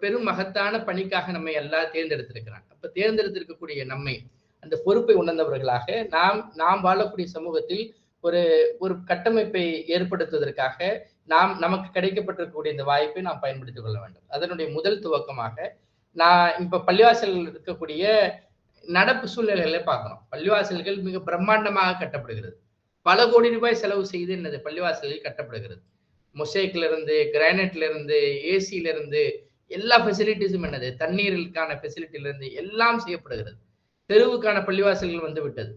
பெரும் மகத்தான பணிக்காக நம்மை எல்லாம் தேர்ந்தெடுத்திருக்கிறான். அப்ப தேர்ந்தெடுத்திருக்கக்கூடிய நம்மை அந்த பொறுப்பை உணர்ந்தவர்களாக நாம் நாம் வாழக்கூடிய சமூகத்தில் ஒரு ஒரு கட்டமைப்பை ஏற்படுத்துவதற்காக நாம் நமக்கு கிடைக்கப்பட்டிருக்கக்கூடிய இந்த வாய்ப்பை நாம் பயன்படுத்திக் கொள்ள வேண்டும். அதனுடைய முதல் துவக்கமாக நான் இப்ப பள்ளிவாசல் இருக்கக்கூடிய நடப்பு சூழ்நிலைகளை பார்க்கணும். பள்ளிவாசல்கள் மிக பிரம்மாண்டமாக கட்டப்படுகிறது. பல கோடி ரூபாய் செலவு செய்து என்னது? பள்ளிவாசல்கள் கட்டப்படுகிறது. மொசைக்ல இருந்து கிரானைட்ல இருந்து ஏசியில இருந்து எல்லா ஃபெசிலிட்டிஸும் என்னது? தண்ணீருக்கான ஃபெசிலிட்டியிலிருந்து எல்லாம் செய்யப்படுகிறது. தெருவுக்கான பள்ளிவாசல்கள் வந்து விட்டது.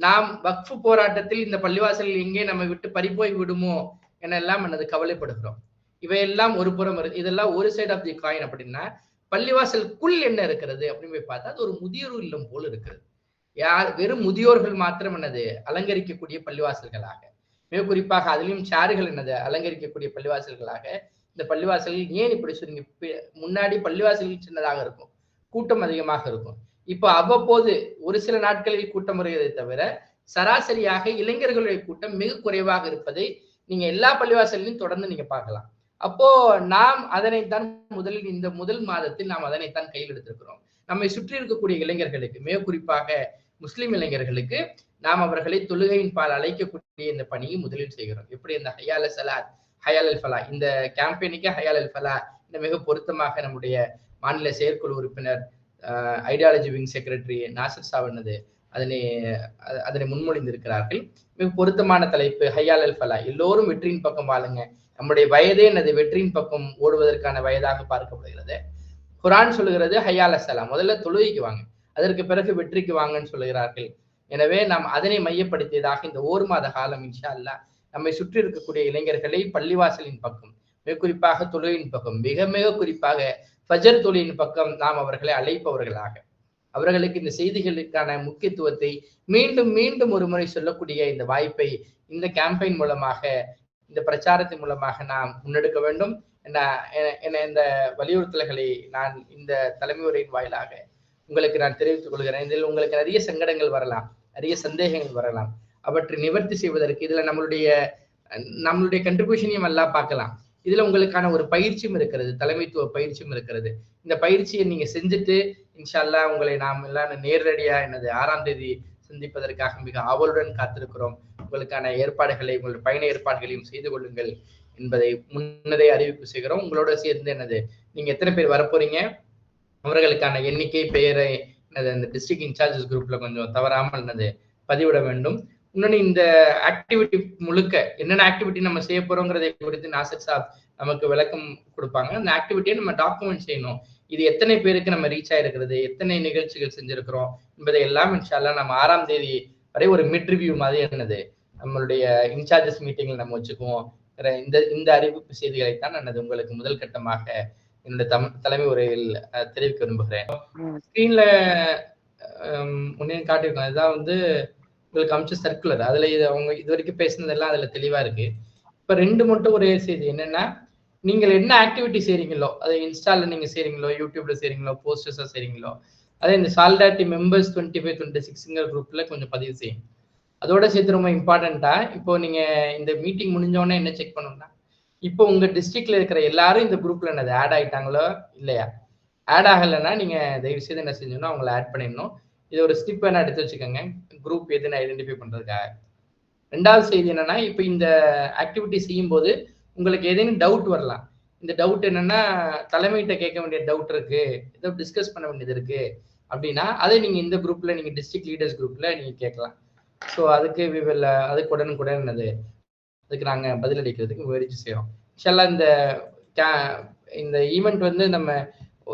நாம் வக்ஃபு போராட்டத்தில் இந்த பள்ளிவாசல்கள் எங்கே நம்ம விட்டு பறிப்போய் விடுமோ என எல்லாம் என்னது? கவலைப்படுகிறோம். இவையெல்லாம் ஒரு புறம் இருக்கு இதெல்லாம் ஒரு சைடு ஆஃப் தி காயின் அப்படின்னா பள்ளிவாசலுக்குள் என்ன இருக்கிறது அப்படின்னு போய் பார்த்தா அது ஒரு முதியோர் இல்லம் போல் இருக்கிறது. யார் வெறும் முதியோர்கள் மாத்திரம் என்னது? அலங்கரிக்கக்கூடிய பள்ளிவாசல்களாக. மிக குறிப்பாக அதிலும் சாறுகள் என்னது? அலங்கரிக்கக்கூடிய பள்ளிவாசல்களாக இந்த பள்ளிவாசல்கள் ஏன் இப்படி சுருங்கி முன்னாடி பள்ளிவாசல்கள் சின்னதாக இருக்கும். கூட்டம் அதிகமாக இருக்கும். இப்போ அவ்வப்போது ஒரு சில நாட்களில் கூட்டம் வருகிறதை தவிர சராசரியாக இளைஞர்களுடைய கூட்டம் மிக குறைவாக இருப்பதை நீங்க எல்லா பள்ளிவாசல்லையும் தொடர்ந்து நீங்க பார்க்கலாம். அப்போ நாம் அதனைத்தான் முதலில் இந்த முதல் மாதத்தில் நாம் அதனைத்தான் கையில் எடுத்திருக்கிறோம். நம்மை சுற்றி இருக்கக்கூடிய இளைஞர்களுக்கு மிக குறிப்பாக முஸ்லிம் இளைஞர்களுக்கு நாம் அவர்களை தொழுகையின் பால் அழைக்கக்கூடிய இந்த பணியை முதலில் செய்கிறோம். எப்படி? இந்த ஹையால சலாத் ஹயால் அல்ஃபலா இந்த கேம்பெயினுக்கு ஹயால் அல்ஃபலா இந்த மிக பொருத்தமாக நம்முடைய மாநில செயற்குழு உறுப்பினர் ஐடியாலஜி விங் செக்ரட்டரி நாசர் சாவனது அதனை அதனை முன்மொழிந்திருக்கிறார்கள். மிக பொருத்தமான தலைப்பு ஹையால் அல் ஃபலா. எல்லோரும் வெற்றியின் பக்கம் வாழுங்க. நம்முடைய வயதே எனது வெற்றியின் பக்கம் ஓடுவதற்கான வயதாக பார்க்கப்படுகிறது. குரான் சொல்லுகிறது ஹையால் அசலா முதல்ல தொழுகைக்கு வாங்க. அதற்கு பிறகு வெற்றிக்கு வாங்கன்னு சொல்லுகிறார்கள். எனவே நாம் அதனை மையப்படுத்தியதாக இந்த ஓர் மாத காலம் இன்ஷா அல்லாஹ் நம்மை சுற்றி இருக்கக்கூடிய இளைஞர்களை பள்ளிவாசலின் பக்கம் மிக குறிப்பாக தொழுகையின் பக்கம் மிக மிக குறிப்பாக ஃபஜர் தொழிலின் பக்கம் நாம் அவர்களை அழைப்பவர்களாக. அவர்களுக்கு இந்த செய்திகளுக்கான முக்கியத்துவத்தை மீண்டும் மீண்டும் ஒரு முறை சொல்லக்கூடிய இந்த வாய்ப்பை இந்த கேம்பெயின் மூலமாக இந்த பிரச்சாரத்தின் மூலமாக நாம் முன்னெடுக்க வேண்டும். என்ன என- என இந்த வலியுறுத்தல்களை நான் இந்த தலைமை உரையின் வாயிலாக உங்களுக்கு நான் தெரிவித்துக் கொள்கிறேன். இதில் உங்களுக்கு நிறைய சங்கடங்கள் வரலாம் நிறைய சந்தேகங்கள் வரலாம். அவற்றை நிவர்த்தி செய்வதற்கு இதுல நம்மளுடைய நம்மளுடைய கண்ட்ரிபியூஷனையும் எல்லாம் பார்க்கலாம். இதுல உங்களுக்கான ஒரு பயிற்சியும் இருக்கிறது தலைமைத்துவ பயிற்சியும் இருக்கிறது. இந்த பயிற்சியை நீங்க செஞ்சுட்டு இன்ஷா அல்லாஹ் உங்களை நாம் எல்லாம் நேரடியா எனது ஆறாம் தேதி சந்திப்பதற்காக மிக ஆவலுடன் காத்திருக்கிறோம். உங்களுக்கான ஏற்பாடுகளை உங்களுடைய பயண ஏற்பாடுகளையும் செய்து கொள்ளுங்கள் என்பதை முன்னதே அறிவிப்பு செய்கிறோம். உங்களோட சேர்ந்து என்னது நீங்க எத்தனை பேர் வரப்போறீங்க? அவர்களுக்கான எண்ணிக்கை பெயரை எனது அந்த டிஸ்ட்ரிக்ட் இன்சார்ஜஸ் குரூப்ல கொஞ்சம் தவறாமல் என்னது பதிவிட வேண்டும். இன்னொன்னு இந்த ஆக்டிவிட்டி முழுக்க என்னென்ன ஆக்டிவிட்டி நம்ம செய்ய போறோங்கிறதை குறித்து நாசர் சாப் நமக்கு விளக்கம் கொடுப்பாங்க. அந்த ஆக்டிவிட்டியை நம்ம டாக்குமெண்ட் செய்யணும். இது எத்தனை பேருக்கு நம்ம ரீச் ஆயிருக்கிறது? எத்தனை நிகழ்ச்சிகள் செஞ்சிருக்கிறோம்? என்பதை எல்லாம் இன்ஷால்லா நம்ம ஆறாம் தேதி வரை ஒரு மிட் ரிவ்யூ மாதிரி என்னது? நம்மளுடைய இன்சார்ஜஸ் மீட்டிங்ல நம்ம வச்சுக்குவோம். இந்த இந்த அறிவிப்பு செய்திகளைத்தான் நான் உங்களுக்கு முதல் கட்டமாக என்னுடைய தம் தலைமை உரையில் தெரிவிக்க விரும்புகிறேன். ஸ்க்ரீன்ல முன்னே காட்டியிருக்கோம். இதுதான் வந்து உங்களுக்கு அமிச்ச சர்க்குலர் அதுல இது அவங்க இது வரைக்கும் பேசினதெல்லாம் அதுல தெளிவா இருக்கு. இப்ப ரெண்டு மட்டும் ஒரே செய்தி என்னன்னா நீங்கள் என்ன ஆக்டிவிட்டி செய்றீங்களோ அதை இன்ஸ்டால நீங்க செய்றீங்களோ யூடியூப்ல செய்றீங்களோ போஸ்டர்ஸா செய்றீங்களோ அதே இந்த சால்டாட்டி மெம்பர்ஸ் டுவெண்ட்டி ஃபைவ் டுவெண்ட்டி சிக்ஸ்ங்கிற குரூப்ல கொஞ்சம் பதிவு செய்யும் அதோட சேர்த்து ரொம்ப இம்பார்ட்டண்டா இப்போ நீங்க இந்த மீட்டிங் முடிஞ்சோடனே என்ன செக் பண்ணணும்னா இப்போ உங்க டிஸ்ட்ரிக்ட்ல இருக்கிற எல்லாரும் இந்த குரூப்ல என்னது ஆட் ஆயிட்டாங்களோ இல்லையா? ஆட் ஆகலைன்னா நீங்க தயவு செய்து என்ன செஞ்சோம்னா அவங்களை ஆட் பண்ணிடணும். இது ஒரு ஸ்டிப் வேணா எடுத்து வச்சுக்கோங்க. குரூப் எதுன்னு ஐடென்டிஃபை பண்றதுக்காக. ரெண்டாவது செய்தி என்னன்னா இப்போ இந்த ஆக்டிவிட்டி செய்யும் போது உங்களுக்கு ஏதேனும் டவுட் வரலாம். இந்த டவுட் என்னன்னா தலைமையிட்ட கேட்க வேண்டிய டவுட் இருக்கு. ஏதோ டிஸ்கஸ் பண்ண வேண்டியது இருக்கு. அப்படின்னா அதை நீங்க இந்த குரூப்ல நீங்க டிஸ்ட்ரிக்ட் லீடர்ஸ் குரூப்ல நீங்க கேட்கலாம். ஸோ அதுக்கு we அதுக்கு உடனுக்குடன் அது அதுக்கு நாங்க பதிலளிக்கிறதுக்கு முயற்சி செய்யறோம் ஆக்சுவலாக இந்த இந்த ஈவெண்ட் வந்து நம்ம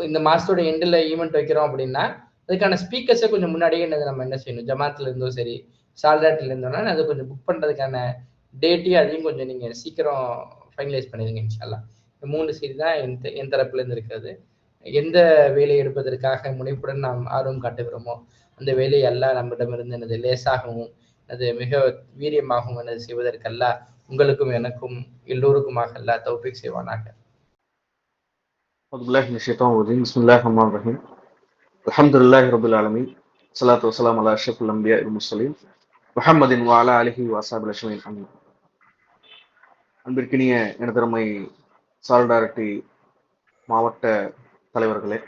இந்த மாசத்தோட எண்டில் ஈவெண்ட் வைக்கிறோம் அப்படின்னா அதுக்கான ஸ்பீக்கர்ஸை கொஞ்சம் முன்னாடியே என்னது நம்ம என்ன செய்யணும் ஜமாத்ல இருந்தோ சரி சால்டாட்ல இருந்தோம்னா அதை கொஞ்சம் புக் பண்றதுக்கான டேட்டையும் அதையும் கொஞ்சம் நீங்க சீக்கிரம் ஃபைனலைஸ் பண்ணிடுங்க இன்ஷால்லா இந்த மூணு செய்தி தான் என் த- என் தரப்புல இருந்து இருக்கிறது எந்த வேலையை எடுப்பதற்காக முனைப்புடன் நாம் ஆர்வம் காட்டுகிறோமோ அந்த வேலையை அல்லாஹ் நம்மிடமிருந்து எனது லேசாகவும் அது மிக வீரியமாகவும் எனது செய்வதற்கல்ல உங்களுக்கும் எனக்கும் எல்லோருக்குமாக அல்லாஹ் தௌஃபீக் செய்வானாக أعوذ بالله من الشيطان الرجيم بسم الله الرحمن الرحيم அலமதுல்லாஹி ரபுல் ஆலமின். சலாத்து வசலாம் அலா அஷஃபுல் அம்பியா முஸ்லீம் முஹம்மதின் வாலா அலிஹி வாசாப் லட்சுமி அன்பிற்கினிய இனத்திறமை சால்டாரட்டி மாவட்ட தலைவர்களே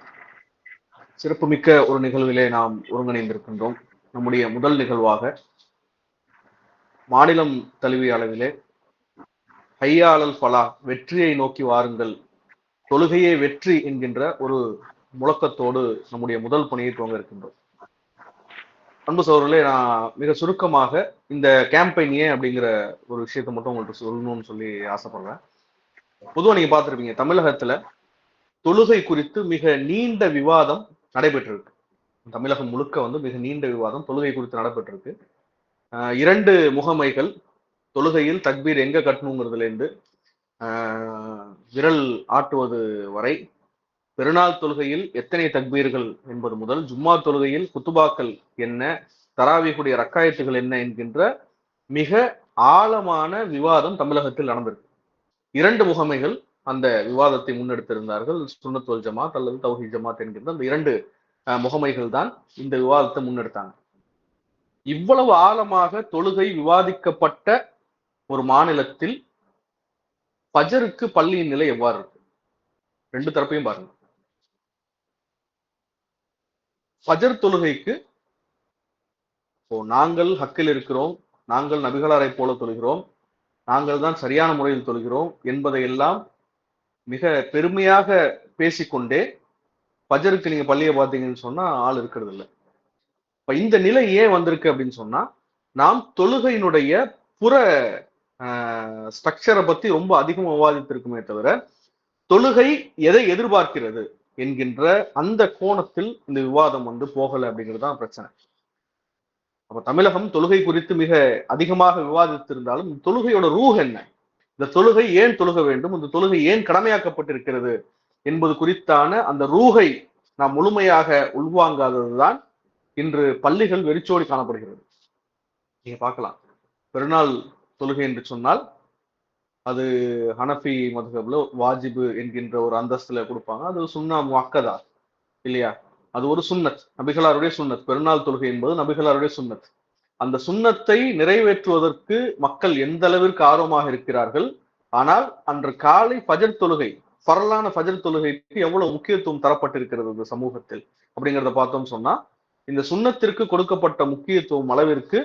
சிறப்புமிக்க ஒரு நிகழ்விலே நாம் ஒருங்கிணைந்திருக்கின்றோம். நம்முடைய முதல் நிகழ்வாக மாநிலம் தழுவிய அளவிலே ஹையாளல் பலா வெற்றியை நோக்கி வாருங்கள் தொழுகையே வெற்றி என்கின்ற ஒரு முழக்கத்தோடு நம்முடைய முதல் பணியை துவங்க இருக்கின்றோம். அன்பு சோழர்களே நான் மிக சுருக்கமாக இந்த கேம்பெயின் ஏன் அப்படிங்கிற ஒரு விஷயத்தை மட்டும் உங்கள்கிட்ட சொல்லணும்னு சொல்லி ஆசைப்படுறேன். பொதுவாக நீங்க பார்த்துருப்பீங்க தமிழகத்துல தொழுகை குறித்து மிக நீண்ட விவாதம் நடைபெற்றிருக்கு. தமிழகம் முழுக்க வந்து மிக நீண்ட விவாதம் தொழுகை குறித்து நடைபெற்றிருக்கு. இரண்டு முகமைகள் தொழுகையில் தக்பீர் எங்க கட்டணுங்கிறதுலேருந்து விரல் ஆட்டுவது வரை பெருநாள் தொழுகையில் எத்தனை தக்பீர்கள் என்பது முதல் ஜும்மா தொழுகையில் குத்துபாக்கள் என்ன தராவிகுடைய ரக்காயத்துகள் என்ன என்கின்ற மிக ஆழமான விவாதம் தமிழகத்தில் நடந்திருக்கு. இரண்டு முகமைகள் அந்த விவாதத்தை முன்னெடுத்திருந்தார்கள் சுண்ணத்தோல் ஜமாத் அல்லது தௌஹி ஜமாத் என்கின்ற அந்த இரண்டு முகமைகள் தான் இந்த விவாதத்தை முன்னெடுத்தாங்க. இவ்வளவு ஆழமாக தொழுகை விவாதிக்கப்பட்ட ஒரு மாநிலத்தில் பஜருக்கு பள்ளியின் நிலை எவ்வாறு இருக்கு? ரெண்டு தரப்பையும் பாருங்க. பஜர் தொழுகைக்கு ஸோ நாங்கள் ஹக்கில் இருக்கிறோம் நாங்கள் நபிகளாரை போல தொழுகிறோம் நாங்கள் தான் சரியான முறையில் தொழுகிறோம் என்பதையெல்லாம் மிக பெருமையாக பேசிக்கொண்டே பஜருக்கு நீங்க பள்ளியை பார்த்தீங்கன்னு சொன்னா ஆள் இருக்கிறது இல்லை இப்ப இந்த நிலை ஏன் வந்திருக்கு அப்படின்னு சொன்னா நாம் தொழுகையினுடைய புற ஸ்ட்ரக்சரை பத்தி ரொம்ப அதிகம் விவாதித்திருக்குமே தவிர தொழுகை எதை எதிர்பார்க்கிறது? என்கின்ற அந்த கோணத்தில் இந்த விவாதம் வந்து போகல அப்படிங்கிறது தான் பிரச்சனை. அப்ப தமிழகம் தொழுகை குறித்து மிக அதிகமாக விவாதித்திருந்தாலும் தொழுகையோட ரூ என்ன? இந்த தொழுகை ஏன் தொழுக வேண்டும்? இந்த தொழுகை ஏன் கடமையாக்கப்பட்டிருக்கிறது என்பது குறித்தான அந்த ரூகை நாம் முழுமையாக உள்வாங்காததுதான் இன்று பள்ளிகள் வெறிச்சோடி காணப்படுகிறது. நீங்க பார்க்கலாம். பெருநாள் தொழுகை என்று சொன்னால் அது ஹனஃபி மதுகப்ல வாஜிபு என்கின்ற ஒரு அந்தஸ்துல கொடுப்பாங்க. அது சுண்ணா முக்கதா இல்லையா? அது ஒரு சுண்ணத் நபிகளாருடைய சுன்னத். பெருநாள் தொழுகை என்பது நபிகளாருடைய சுன்னத். அந்த சுண்ணத்தை நிறைவேற்றுவதற்கு மக்கள் எந்த அளவிற்கு ஆர்வமாக இருக்கிறார்கள்? ஆனால் அன்று காலை ஃபஜர் தொழுகை பரலான ஃபஜர் தொழுகைக்கு எவ்வளவு முக்கியத்துவம் தரப்பட்டிருக்கிறது இந்த சமூகத்தில்? அப்படிங்கிறத பார்த்தோம் சொன்னா இந்த சுண்ணத்திற்கு கொடுக்கப்பட்ட முக்கியத்துவம் அளவிற்கு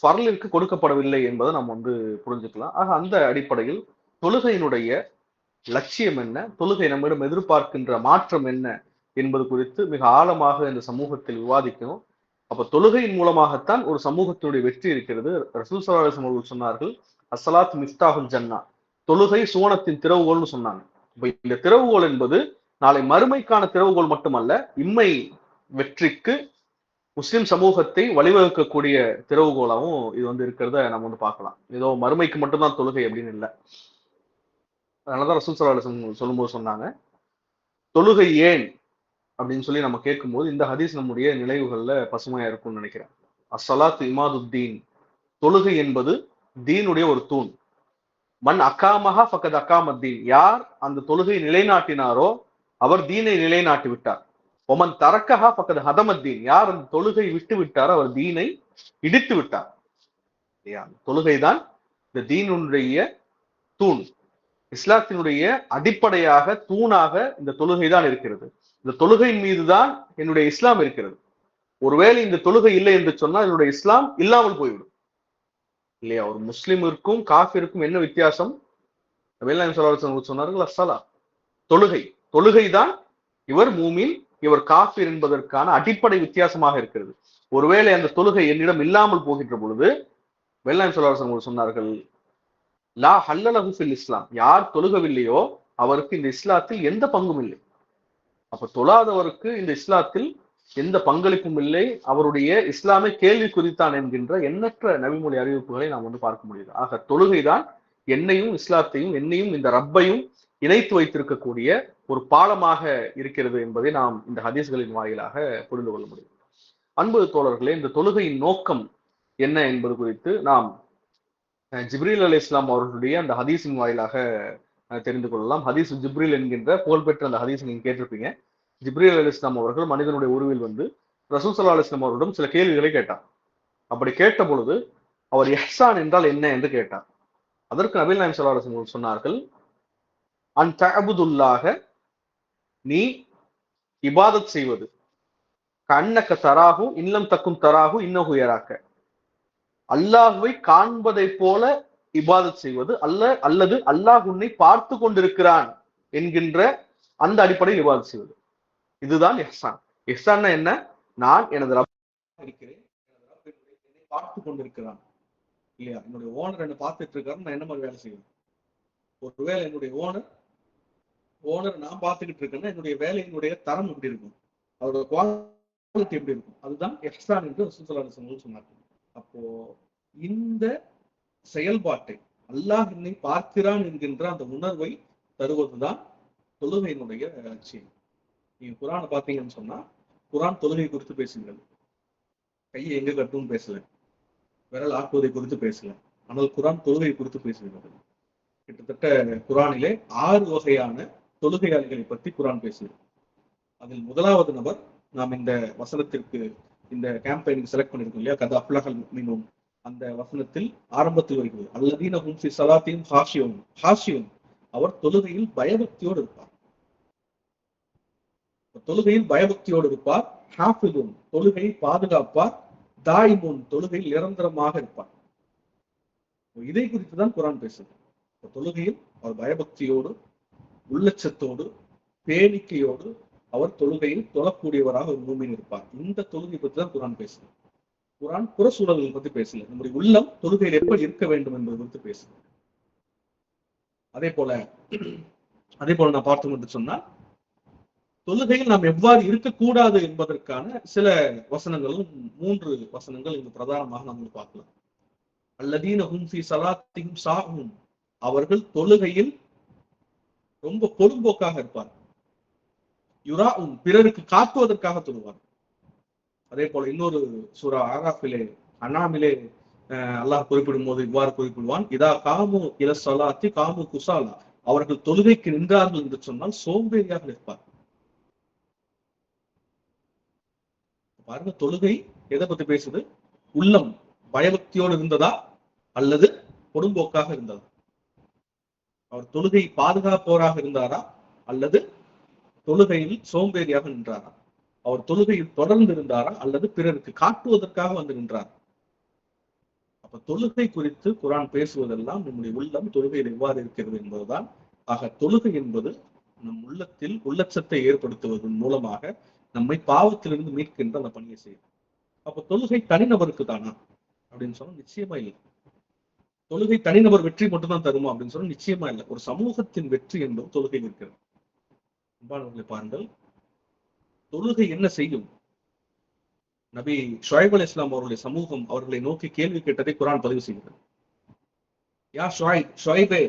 ஃபரலிற்கு கொடுக்கப்படவில்லை என்பதை நாம் வந்து புரிஞ்சுக்கலாம். ஆக அந்த அடிப்படையில் தொழுகையினுடைய லட்சியம் என்ன? தொழுகை நம்மிடம் எதிர்பார்க்கின்ற மாற்றம் என்ன என்பது குறித்து மிக ஆழமாக இந்த சமூகத்தில் விவாதிக்கணும். அப்ப தொழுகையின் மூலமாகத்தான் ஒரு சமூகத்தினுடைய வெற்றி இருக்கிறது. ரசூல் சலாஹம் அவர்கள் சொன்னார்கள் அசலாத் மிஸ்தாகுல் ஜன்னா. தொழுகை சுவனத்தின் திறவுகோல்னு சொன்னாங்க. இப்ப இந்த திறவுகோல் என்பது நாளை மறுமைக்கான திறவுகோல் மட்டுமல்ல இம்மை வெற்றிக்கு முஸ்லிம் சமூகத்தை வழிவகுக்கக்கூடிய திறவுகோலாவும் இது வந்து இருக்கிறத நம்ம வந்து பார்க்கலாம். ஏதோ மறுமைக்கு மட்டும்தான் தொழுகை அப்படின்னு இல்லை. அதனாலதான் ரசூல் சலாஹ் சொல்லும்போது சொன்னாங்க. தொழுகை ஏன்? அப்படின்னு சொல்லி நம்ம கேட்கும்போது இந்த ஹதீஸ் நம்முடைய நினைவுகள்ல பசுமையா இருக்கும்னு நினைக்கிறேன். அசலாத் இமாதுத்தீன். தொழுகை என்பது தீனுடைய ஒரு தூண். மண் அக்காமஹா ஃபக்கத் அக்காமத்தீன் யார் அந்த தொழுகை நிலைநாட்டினாரோ அவர் தீனை நிலைநாட்டி விட்டார் ஒமன் தரக்கஹா பக்கத்து ஹதமத்தீன் யார் அந்த தொழுகை விட்டு விட்டார் அவர் தீனை இடித்து விட்டார். இல்லையா? தொழுகை தான் இந்த தீனுடைய தூண். இஸ்லாத்தினுடைய அடிப்படையாக தூணாக இந்த தொழுகை தான் இருக்கிறது. இந்த தொழுகையின் மீதுதான் என்னுடைய இஸ்லாம் இருக்கிறது. ஒருவேளை இந்த தொழுகை இல்லை என்று சொன்னால் என்னுடைய இஸ்லாம் இல்லாமல் போய்விடும். இல்லையா? ஒரு முஸ்லிமிற்கும் காஃபிற்கும் என்ன வித்தியாசம்? வேலாயம் சொன்னார்கள் அசலா தொழுகை. தொழுகை தான் இவர் மூமின் இவர் காஃபிர் என்பதற்கான அடிப்படை வித்தியாசமாக இருக்கிறது. ஒருவேளை அந்த தொழுகை என்னிடம் இல்லாமல் போகின்ற பொழுது வெள்ளாயம் சொல்லாசன் சொன்னார்கள் லா ஹல்லலஹு ஃபில் இஸ்லாம். யார் தொழுகவில்லையோ அவருக்கு இந்த இஸ்லாத்தில் எந்த பங்கும் இல்லை. அப்ப தொழாதவருக்கு இந்த இஸ்லாத்தில் எந்த பங்களிப்பும் இல்லை. அவருடைய இஸ்லாமை கேள்வி குறித்தான் என்கின்ற எண்ணற்ற நபிமொழி அறிவிப்புகளை நாம் வந்து பார்க்க முடியுது. ஆக தொழுகைதான் என்னையும் இஸ்லாத்தையும் என்னையும் இந்த ரப்பையும் இணைத்து வைத்திருக்கக்கூடிய ஒரு பாலமாக இருக்கிறது என்பதை நாம் இந்த ஹதீஸ்களின் வாயிலாக புரிந்து கொள்ள முடியும். அன்பு தோழர்களே இந்த தொழுகையின் நோக்கம் என்ன என்பது குறித்து நாம் ஜிப்ரீல் அலி இஸ்லாம் அவர்களுடைய அந்த ஹதீஸின் வாயிலாக தெரிந்து கொள்ளலாம். ஹதீஸ் ஜிப்ரீல் என்கின்ற புகழ்பெற்ற அந்த ஹதீஸ் நீங்க கேட்டிருப்பீங்க. ஜிப்ரீல் அலி இஸ்லாம் அவர்கள் மனிதனுடைய உருவில் வந்து ரசூல் சல்லா அலிஸ்லாம் அவர்களிடம் சில கேள்விகளை கேட்டார். அப்படி கேட்ட பொழுது அவர் எஹ்சான் என்றால் என்ன என்று கேட்டார். அதற்கு நபீல் நாயம் சல்லா அலிஸ்லாம் சொன்னார்கள் அன் தஅபுதுல்லாக நீ இபாதத் செய்வது. கண்ணக்க தராகு இன்னம் தக்கும் தராகு இன்னகு யராக்க. அல்லாஹுவை காண்பதை போல இபாதத் செய்வது. அல்ல அல்லது அல்லாஹ் உன்னை பார்த்து கொண்டிருக்கிறான் என்கின்ற அந்த அடிப்படையில் இபாதத் செய்வது. இதுதான் எஹ்சான் எஹ்சான்னா என்ன? நான் எனது ரப் இருக்கிறேன். எனது என்னை பார்த்து கொண்டிருக்கிறான். இல்லையா? என்னுடைய ஓனர் என்ன பார்த்துட்டு இருக்காரு. நான் என்ன மாதிரி வேலை செய்வேன்? ஒருவேளை என்னுடைய ஓனர் ஓனர் நான் பார்த்துக்கிட்டு இருக்கேன்னா என்னுடைய வேலையினுடைய தரம் எப்படி இருக்கும்? அதோட குவாலிட்டி எப்படி இருக்கும்? அதுதான் எக்ஸ்ட்ரா என்று ரசூலுல்லாஹி சொன்னார்கள். அப்போ இந்த செயல்பாட்டை அல்லாஹ் என்னை பார்க்கிறான் என்கின்ற அந்த உணர்வை தருவதுதான் தொழுகையினுடைய லட்சியம் நீங்க குரானை பார்த்தீங்கன்னு சொன்னா குரான் தொழுகை குறித்து பேசுகிறது கையை எங்க கட்டும் பேசல. விரல் ஆக்குவதை குறித்து பேசல. ஆனால் குரான் தொழுகை குறித்து பேசுகிறது. கிட்டத்தட்ட குரானிலே ஆறு வகையான தொழுகையாளிகளை பற்றி குரான் பேசுகிறது. அதில் முதலாவது நபர் நாம் இந்த வசனத்திற்கு இந்த கேம்பெயினுக்கு செலக்ட் பண்ணிருக்கோம் இல்லையா? கதா அப்லகல் மீனும் அந்த வசனத்தில் ஆரம்பத்தில் வருகிறது. அல்லதீன ஹும் ஃபி ஹாஷியும் ஹாஷியும் அவர் தொழுகையில் பயபக்தியோடு இருப்பார். தொழுகையில் பயபக்தியோடு இருப்பார். ஹாஃபிதும் தொழுகையை பாதுகாப்பார். தாயிமுன் தொழுகையில் நிரந்தரமாக இருப்பார். இதை குறித்து தான் குரான் பேசுது. தொழுகையில் அவர் பயபக்தியோடு உள்ளச்சத்தோடு பேணிக்கையோடு அவர் தொழுகையில் தொழக்கூடியவராக ஒரு மூமின் இருப்பார். இந்த தொழுகை பற்றி தான் குரான் பேசுது. குரான் புற சூழல்கள் பத்தி பேசல. நம்முடைய உள்ளம் தொழுகையில் எப்படி இருக்க வேண்டும் என்பது குறித்து பேசுது. அதே போல அதே போல நான் பார்த்தோம் என்று சொன்னால் தொழுகையில் நாம் எவ்வாறு இருக்கக்கூடாது என்பதற்கான சில வசனங்களும் மூன்று வசனங்கள் இங்கு பிரதானமாக நாம் பார்க்கலாம். அல்லதீன ஹும் ஃபி சலாத்திஹிம் சாஹும் அவர்கள் தொழுகையில் ரொம்ப பொதுபோக்காக இருப்பார். யுரா உன் பிறருக்கு காட்டுவதற்காக தொழுவார். அதே போல இன்னொரு சூரா ஆராஃபிலே அண்ணாமிலே அஹ், அல்லாஹ் குறிப்பிடும் போது இவ்வாறு குறிப்பிடுவான் இதா காமு இல சலாத்தி காமு குசாலா. அவர்கள் தொழுகைக்கு நின்றார்கள் என்று சொன்னால் சோம்பேறியாக நிற்பார். பாருங்க தொழுகை எதை பத்தி பேசுது? உள்ளம் பயபக்தியோடு இருந்ததா? அல்லது பொடும்போக்காக இருந்ததா? அவர் தொழுகை பாதுகாப்போராக இருந்தாரா? அல்லது தொழுகையில் சோம்பேறியாக நின்றாரா? அவர் தொழுகையில் தொடர்ந்து இருந்தாரா? அல்லது பிறருக்கு காட்டுவதற்காக வந்து நின்றார்? அப்ப தொழுகை குறித்து குரான் பேசுவதெல்லாம் நம்முடைய உள்ளம் தொழுகையில் எவ்வாறு இருக்கிறது என்பதுதான். ஆக தொழுகை என்பது நம் உள்ளத்தில் உள்ளச்சத்தை ஏற்படுத்துவதன் மூலமாக நம்மை பாவத்திலிருந்து மீட்கின்ற அந்த பணியை செய்யும். அப்ப தொழுகை தனிநபருக்கு தானா அப்படின்னு சொன்னா நிச்சயமா இல்லை. தொழுகை தனிநபர் வெற்றி மட்டும்தான் தருமா அப்படின்னு சொன்னா நிச்சயமா இல்லை. ஒரு சமூகத்தின் வெற்றி என்பது தொழுகையில் இருக்கிறது. அன்பானவர்களை பாருங்கள் தொழுகை என்ன செய்யும்? நபி ஷாயிப் அலி இஸ்லாம் அவருடைய சமூகம் அவர்களை நோக்கி கேள்வி கேட்டதை குரான் பதிவு செய்கிறது. யா ஷுவைப் ஷாயிபே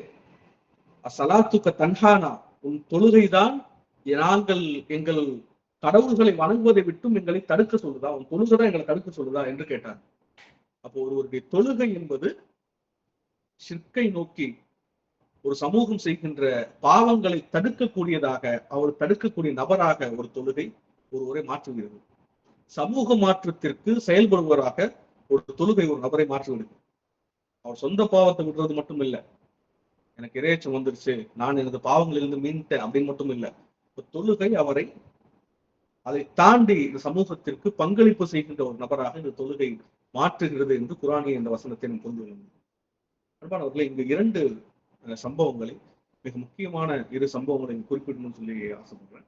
அசலாத்துக்க தன்ஹானா உன் தொழுகைதான் நாங்கள் எங்கள் கடவுள்களை வணங்குவதை விட்டும் எங்களை தடுக்க சொல்லுதா? உன் தொழுகைதான் எங்களை தடுக்க சொல்லுதா? என்று கேட்டார். அப்போ ஒருவருடைய தொழுகை என்பது ஷிர்கை நோக்கி ஒரு சமூகம் செய்கின்ற பாவங்களை தடுக்கக்கூடியதாக அவர் தடுக்கக்கூடிய நபராக ஒரு தொழுகை ஒருவரை மாற்றுகிறது. சமூக மாற்றத்திற்கு செயல்படுவராக ஒரு தொழுகை ஒரு நபரை மாற்றிவிடுது அவர் சொந்த பாவத்தை விடுறது மட்டும் இல்ல எனக்கு இறையச்சம் வந்துருச்சு. நான் எனது பாவங்களிலிருந்து மீண்டேன் அப்படின்னு மட்டும் இல்ல ஒரு தொழுகை அவரை அதை தாண்டி இந்த சமூகத்திற்கு பங்களிப்பு செய்கின்ற ஒரு நபராக இந்த தொழுகை மாற்றுகிறது என்று குரானிய இந்த வசனத்தை நாம் புரிந்து கொள்ள அன்பானவர்களே இங்கு இரண்டு சம்பவங்களை மிக முக்கியமான இரு சம்பவங்களை குறிப்பிடணும்னு சொல்லி ஆசைப்படுறேன்.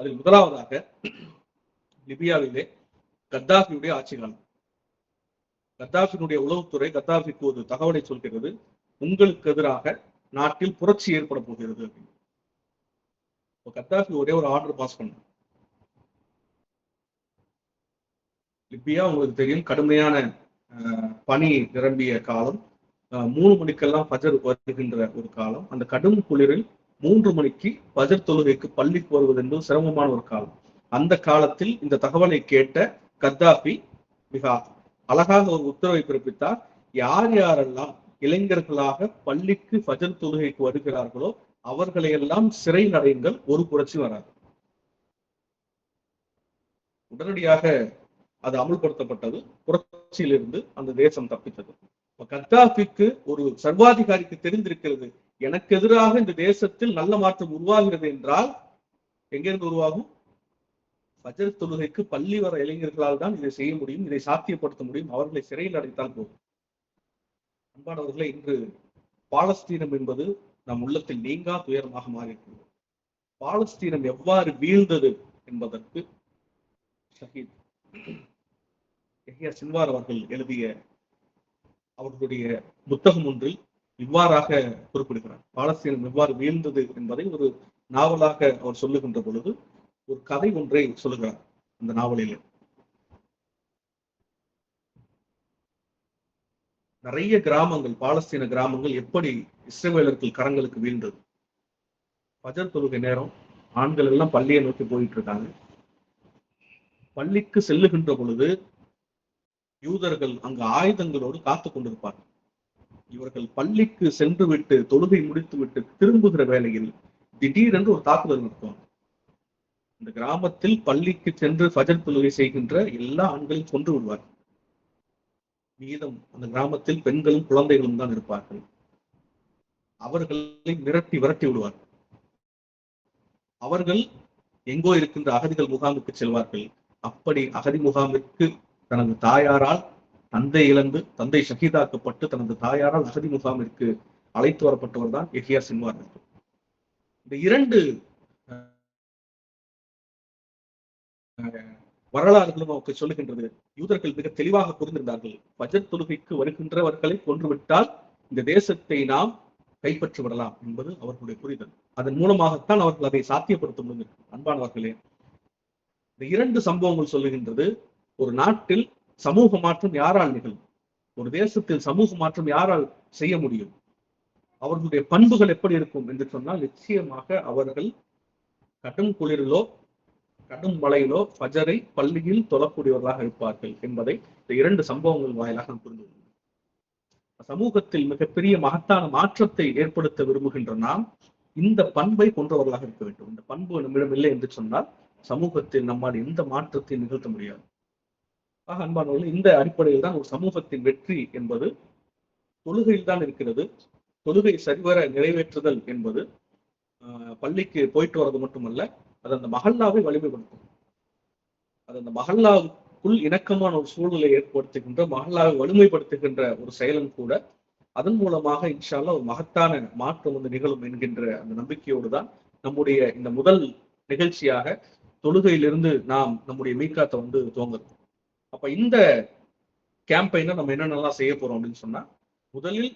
அதில் முதலாவதாக லிபியாவிலே கத்தாஃபியுடைய ஆட்சி காலம். கத்தாஃபினுடைய உளவுத்துறை கத்தாஃபிக்கு ஒரு தகவலை சொல்கிறது உங்களுக்கு எதிராக நாட்டில் புரட்சி ஏற்பட போகிறது அப்படின்னு. இப்போ கத்தாஃபி ஒரே ஒரு ஆர்டர் பாஸ் பண்ண. லிபியா உங்களுக்கு தெரியும் கடுமையான அஹ், பனி நிரம்பிய காலம். மூணு மணிக்கெல்லாம் பஜர் வருகின்ற ஒரு காலம். அந்த கடும் குளிரில் மூன்று மணிக்கு பஜர் தொழுகைக்கு பள்ளிக்கு வருவது என்பது சிரமமான ஒரு காலம். அந்த காலத்தில் இந்த தகவலை கேட்ட கத்தாபி மிக அழகாக ஒரு உத்தரவை பிறப்பித்தார். யார் யாரெல்லாம் இளைஞர்களாக பள்ளிக்கு ஃபஜர் தொழுகைக்கு வருகிறார்களோ அவர்களை எல்லாம் சிறையில் அடையுங்கள் ஒரு புரட்சி வராது. உடனடியாக அது அமல்படுத்தப்பட்டது. புரட்சியிலிருந்து அந்த தேசம் தப்பித்தது. கத்தாபிக்கு ஒரு சர்வாதிகாரிக்கு தெரிந்திருக்கிறது. எனக்கு எதிராக இந்த தேசத்தில் நல்ல மாற்றம் உருவாகிறது என்றால் எங்கிருந்து உருவாகும்? பஜர் தொழுகைக்கு பள்ளி வர இளைஞர்களால் தான் இதை செய்ய முடியும் இதை சாத்தியப்படுத்த முடியும். அவர்களை சிறையில் அடைத்தால் போதும். அன்பானவர்களை இன்று பாலஸ்தீனம் என்பது நம் உள்ளத்தில் நீங்கா துயரமாக மாறியிருக்கிறது. பாலஸ்தீனம் எவ்வாறு வீழ்ந்தது என்பதற்கு ஷஹீத் சின்வார் அவர்கள் எழுதிய அவர்களுடைய புத்தகம் ஒன்றில் இவ்வாறாக குறிப்பிடுகிறார். பாலஸ்தீனம் எவ்வாறு வீழ்ந்தது என்பதை ஒரு நாவலாக அவர் சொல்லுகின்ற பொழுது ஒரு கதை ஒன்றை சொல்லுகிறார் அந்த நாவலில். நிறைய கிராமங்கள் பாலஸ்தீன கிராமங்கள் எப்படி இஸ்ரேவேலர்கள் கரங்களுக்கு வீழ்ந்தது? பஜர் தொழுகை நேரம் ஆண்கள் எல்லாம் பள்ளியை நோக்கி போயிட்டு இருக்காங்க. பள்ளிக்கு செல்லுகின்ற பொழுது யூதர்கள் அங்கு ஆயுதங்களோடு காத்து கொண்டிருப்பார்கள். இவர்கள் பள்ளிக்கு சென்று விட்டு தொழுகை முடித்து விட்டு திரும்புகிற வேளையில் திடீரென்று ஒரு தாக்குதல் நடத்துவாங்க இந்த கிராமத்தில் பள்ளிக்கு சென்று ஃபஜர் தொழுகை செய்கின்ற எல்லா ஆண்களையும் கொன்று விடுவார் மீதம் அந்த கிராமத்தில் பெண்களும் குழந்தைகளும் தான் இருப்பார்கள். அவர்களை மிரட்டி விரட்டி விடுவார் அவர்கள் எங்கோ இருக்கின்ற அகதிகள் முகாமுக்கு செல்வார்கள். அப்படி அகதி முகாமிற்கு தனது தாயாரால் தந்தை இழந்து தந்தை ஷஹீதாக்கப்பட்டு தனது தாயாரால் வசதி முகாமிற்கு அழைத்து வரப்பட்டவர் தான் எஹியா சின்வார் இந்த இரண்டு வரலாறுகளும் அவருக்கு சொல்லுகின்றது. யூதர்கள் மிக தெளிவாக புரிந்திருந்தார்கள். பஜத் தொழுகைக்கு வருகின்றவர்களை கொன்றுவிட்டால் இந்த தேசத்தை நாம் கைப்பற்றி விடலாம் என்பது அவர்களுடைய புரிதல். அதன் மூலமாகத்தான் அவர்கள் அதை சாத்தியப்படுத்த முடியும் அன்பானவர்களே இந்த இரண்டு சம்பவங்கள் சொல்லுகின்றது. ஒரு நாட்டில் சமூக மாற்றம் யாரால் நிகழும்? ஒரு தேசத்தில் சமூக மாற்றம் யாரால் செய்ய முடியும்? அவர்களுடைய பண்புகள் எப்படி இருக்கும் என்று சொன்னால் நிச்சயமாக அவர்கள் கடும் குளிரிலோ கடும் மழையிலோ பஜரை பள்ளியில் தொழக்கூடியவர்களாக இருப்பார்கள் என்பதை இந்த இரண்டு சம்பவங்கள் வாயிலாக புரிந்து சமூகத்தில் மிகப்பெரிய மகத்தான மாற்றத்தை ஏற்படுத்த விரும்புகின்ற நாம் இந்த பண்பை கொன்றவர்களாக இருக்க வேண்டும். இந்த பண்பு நம்மிடம் இல்லை என்று சொன்னால் சமூகத்தில் நம்மால் எந்த மாற்றத்தையும் நிகழ்த்த முடியாது. ஆக அன்பானவர்கள் இந்த அடிப்படையில் தான் ஒரு சமூகத்தின் வெற்றி என்பது தொழுகையில் தான் இருக்கிறது. தொழுகை சரிவர நிறைவேற்றுதல் என்பது பள்ளிக்கு போயிட்டு வர்றது மட்டுமல்ல அது அந்த மகல்லாவை வலிமைப்படுத்தும். அது அந்த மகல்லாவுக்குள் இணக்கமான ஒரு சூழ்நிலை ஏற்படுத்துகின்ற மகல்லாவை வலிமைப்படுத்துகின்ற ஒரு செயலும் கூட அதன் மூலமாக இன்ஷால்லா ஒரு மகத்தான மாற்றம் வந்து நிகழும் என்கின்ற அந்த நம்பிக்கையோடு தான் நம்முடைய இந்த முதல் நிகழ்ச்சியாக தொழுகையிலிருந்து நாம் நம்முடைய மீக்காத்தை வந்து துவங்குறோம். அப்ப இந்த கேம்பெயினை நம்ம என்னென்னலாம் செய்ய போறோம் அப்படின்னு சொன்னா முதலில்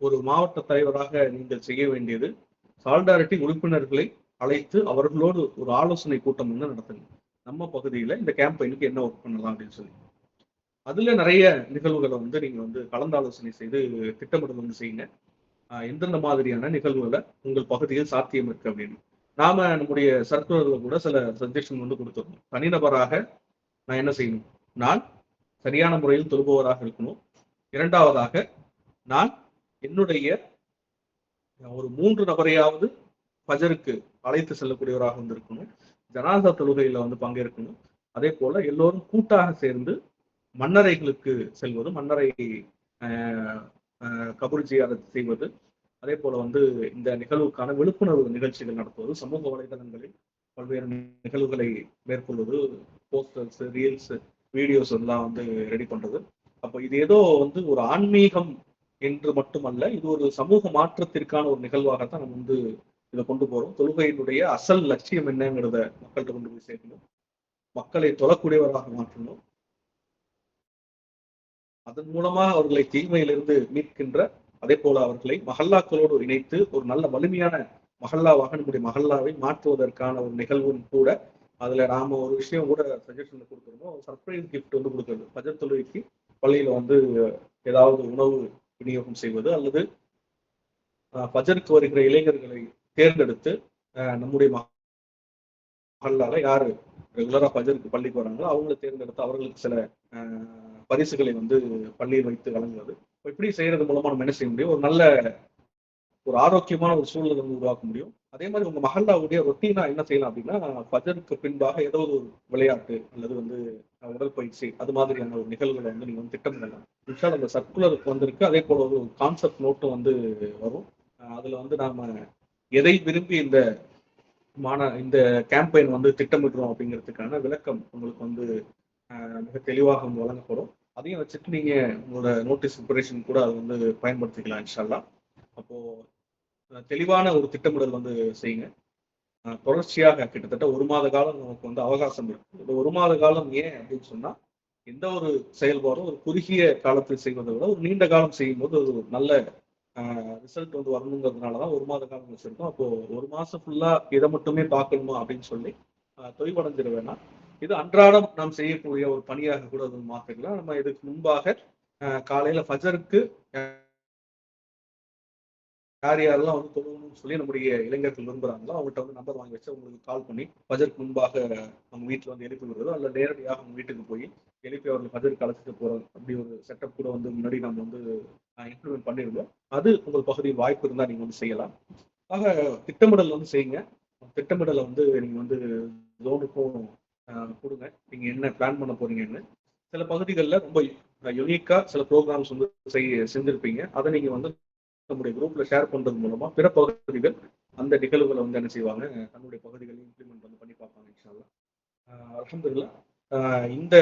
ஒரு மாவட்ட தலைவராக நீங்கள் செய்ய வேண்டியது சால்டாரிட்டி உறுப்பினர்களை அழைத்து அவர்களோடு ஒரு ஆலோசனை கூட்டம் வந்து நடத்துங்க நம்ம பகுதியில இந்த கேம்பெயினுக்கு என்ன ஒர்க் பண்ணலாம் அப்படின்னு சொல்லி. அதுல நிறைய நிகழ்வுகளை வந்து நீங்க வந்து கலந்தாலோசனை செய்து திட்டமிடல் வந்து செய்யுங்க. எந்தெந்த மாதிரியான நிகழ்வுகளை உங்கள் பகுதியில் சாத்தியம் இருக்கு அப்படின்னு. நாம நம்முடைய சர்க்குலர்ல கூட சில சஜஷன் வந்து கொடுத்துருக்கோம் தனிநபராக நான் என்ன செய்யணும்? நான் சரியான முறையில் தொழுபவராக இருக்கணும். இரண்டாவதாக நான் என்னுடைய ஒரு மூன்று நபரையாவது பஜருக்கு அழைத்து செல்லக்கூடியவராக வந்து இருக்கணும் ஜனாதா தொழுகையில வந்து பங்கேற்கணும். அதே போல எல்லோரும் கூட்டாக சேர்ந்து மன்னரைகளுக்கு செல்வது மன்னரை கபூர்ஜி அதை செய்வது. அதே போல வந்து இந்த நிகழ்வுக்கான விழிப்புணர்வு நிகழ்ச்சிகள் நடத்துவது சமூக வலைதளங்களில் பல்வேறு நிகழ்வுகளை மேற்கொள்வது போஸ்டர்ஸ் ரீல்ஸ் வீடியோஸ் எல்லாம் வந்து ரெடி பண்றது. அப்போ இது ஏதோ வந்து ஒரு ஆன்மீகம் என்று மட்டுமல்ல இது ஒரு சமூக மாற்றத்திற்கான ஒரு நிகழ்வாகத்தான் நம்ம வந்து இதை கொண்டு போறோம். தொழுகையினுடைய அசல் லட்சியம் என்னங்கிறத மக்கள்கிட்ட கொண்டு போய் சேர்க்கணும். மக்களை தொழக்கூடியவராக மாற்றணும். அதன் மூலமாக அவர்களை தீமையிலிருந்து மீட்கின்ற அதே போல அவர்களை மகல்லாக்களோடு இணைத்து ஒரு நல்ல வலிமையான மகல்லாவாக நம்முடைய மகல்லாவை மாற்றுவதற்கான ஒரு நிகழ்வும் கூட அதுல நாம ஒரு விஷயம் கூட சஜஷன் கொடுத்துருந்தோம் சர்ப்ரைஸ் கிஃப்ட் வந்து கொடுக்குறது பஜர் தொழுகைக்கு பள்ளியில வந்து ஏதாவது உணவு விநியோகம் செய்வது அல்லது பஜருக்கு வருகிற இளைஞர்களை தேர்ந்தெடுத்து நம்முடைய மகளாக யாரு ரெகுலரா பஜருக்கு பள்ளிக்கு வராங்களோ அவங்களை தேர்ந்தெடுத்து அவர்களுக்கு சில பரிசுகளை வந்து பள்ளியில் வைத்து வழங்குவது. இப்படி செய்யறது மூலமா நம்ம என்ன செய்ய முடியும்? ஒரு நல்ல ஒரு ஆரோக்கியமான ஒரு சூழ்நிலை வந்து உருவாக்க முடியும். அதே மாதிரி உங்க மகல்லாவுடைய ரொட்டீனா என்ன செய்யலாம் அப்படின்னா பஜருக்கு பின்பாக ஏதோ ஒரு விளையாட்டு அல்லது வந்து உடற்பயிற்சி அது மாதிரியான ஒரு நிகழ்வுகளை வந்து நீங்க வந்து திட்டமிடலாம். விஷால் அந்த சர்க்குலருக்கு வந்திருக்கு. அதே போல ஒரு கான்செப்ட் நோட்டும் வந்து வரும். அதுல வந்து நாம எதை விரும்பி இந்த மாண இந்த கேம்பெயின் வந்து திட்டமிடுறோம் அப்படிங்கிறதுக்கான விளக்கம் உங்களுக்கு வந்து மிக தெளிவாக வந்து வழங்கப்படும். அதையும் வச்சுட்டு நீங்க உங்களோட நோட்டீஸ் ப்ரிப்பரேஷன் கூட அதை வந்து பயன்படுத்திக்கலாம் இன்ஷால்லாம் அப்போ தெளிவான ஒரு திட்டமிடல் வந்து செய்யுங்க. தொடர்ச்சியாக கிட்டத்தட்ட ஒரு மாத காலம் நமக்கு வந்து அவகாசம் இருக்கு. இந்த ஒரு மாத காலம் ஏன் அப்படின்னு சொன்னா எந்த ஒரு செயல்பாடும் ஒரு குறுகிய காலத்தில் செய்வதை விட ஒரு நீண்ட காலம் செய்யும்போது ஒரு நல்ல ரிசல்ட் வந்து வரணுங்கிறதுனால தான் ஒரு மாத காலம் வச்சிருக்கோம். அப்போ ஒரு மாசம் ஃபுல்லா இதை மட்டுமே பார்க்கணுமா அப்படின்னு சொல்லி தொய்வடைஞ்சிட வேணாம். இது அன்றாடம் நாம் செய்யக்கூடிய ஒரு பணியாக கூட அது மாத்திக்கலாம் நம்ம இதுக்கு முன்பாக காலையில ஃபஜருக்கு யார் யாரெல்லாம் வந்து தொழுகணும்னு சொல்லி நம்முடைய இளைஞர்கள் விரும்புறாங்களோ அவங்கள்ட்ட வந்து நம்பர் வாங்கி வச்சு அவங்களுக்கு கால் பண்ணி பஜருக்கு முன்பாக அவங்க வீட்டில் வந்து எழுப்பி விடுறதோ அல்ல நேரடியாக அவங்க வீட்டுக்கு போய் எழுப்பி அவர்கள் பஜருக்கு அழைச்சிட்டு போகிறோம் அப்படி ஒரு செட்டப் கூட வந்து முன்னாடி நம்ம வந்து இம்ப்ளிமெண்ட் பண்ணியிருந்தோம். அது உங்கள் பகுதியில் வாய்ப்பு இருந்தால் நீங்க வந்து செய்யலாம். ஆக திட்டமிடல் வந்து செய்யுங்க. திட்டமிடலை வந்து நீங்கள் வந்து ஜோனுக்கும் கொடுங்க. நீங்க என்ன பிளான் பண்ண போறீங்கன்னு. சில பகுதிகளில் ரொம்ப யுனிக்கா சில ப்ரோக்ராம்ஸ் வந்து செய்ய செஞ்சுருப்பீங்க. அதை நீங்க வந்து நம்முடைய குரூப்ல ஷேர் பண்றது மூலமா பிற பகுதிகள் அந்த நிகழ்வுகளை வந்து என்ன செய்வாங்க? தன்னுடைய பகுதிகளையும் இம்ப்ளிமெண்ட் வந்து பண்ணி பார்ப்பாங்க இன்ஷால்லாம் அலமதுல்லா இந்த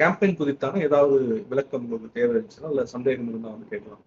கேம்பெயின் குறித்தான ஏதாவது விளக்கம் உங்களுக்கு தேவை இருந்துச்சுன்னா இல்ல சந்தேகம் இருந்தால் வந்து கேட்கலாம்.